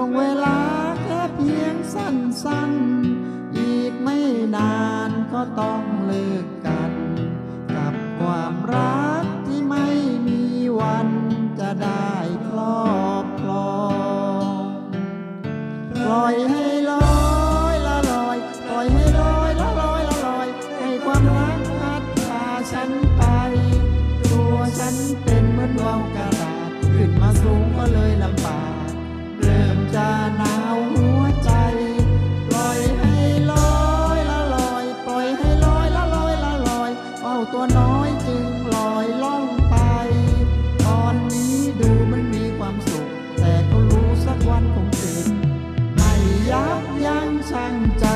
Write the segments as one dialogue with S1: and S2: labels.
S1: วงเวลาแค่เพียงสั้นๆ อีกไม่นานก็ต้องเลิกกัน กับความรักที่ไม่มีวันจะได้ครอบครองปล่อยให้ลอยละลอย ปล่อยให้ลอยละลอยละลอย ให้ความรักพัดพาฉันไป ตัวฉันเป็นเหมือนวาวกระดาษขึ้นมาสูงก็เลยลำบาก xanh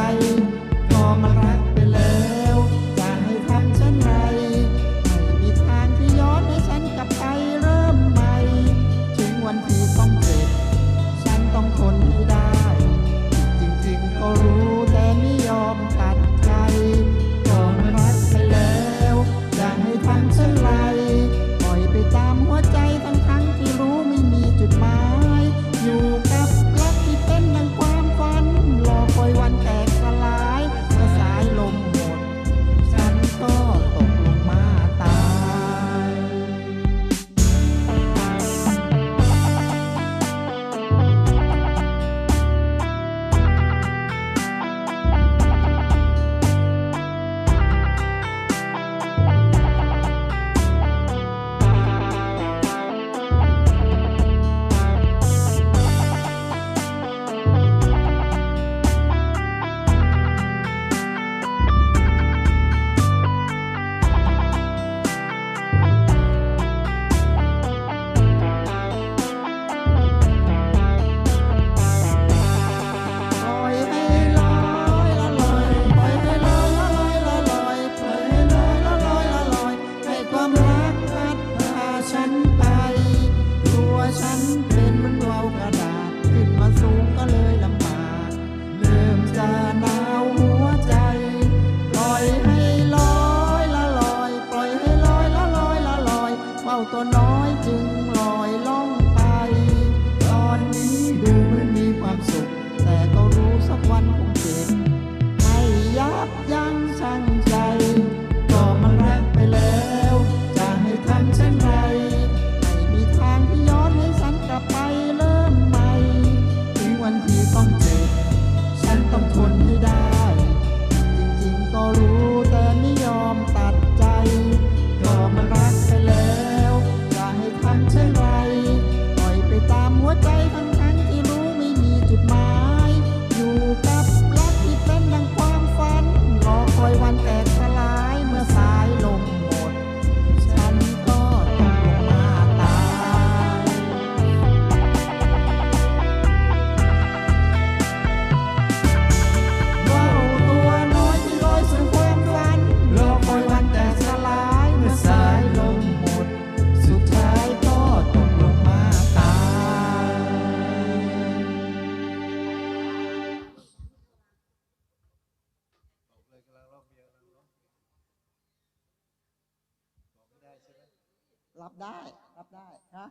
S1: รับได้ รับได้ฮะ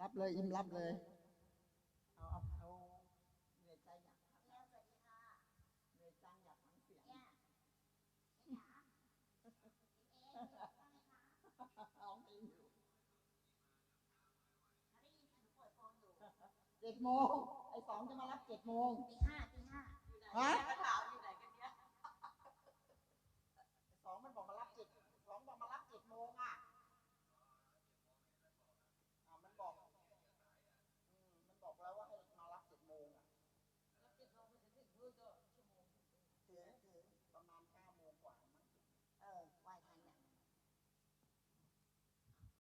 S1: รับเลยอิ่มรับเลยเอาเอาเหนื่อยใจอยากเหนื่อยจอยากฟังเสียงเอาไปอยู่เจ็ดโมงไอ้สองจะมารับเจ็ดโมง
S2: ตีห้าตีห้า
S1: ฮะ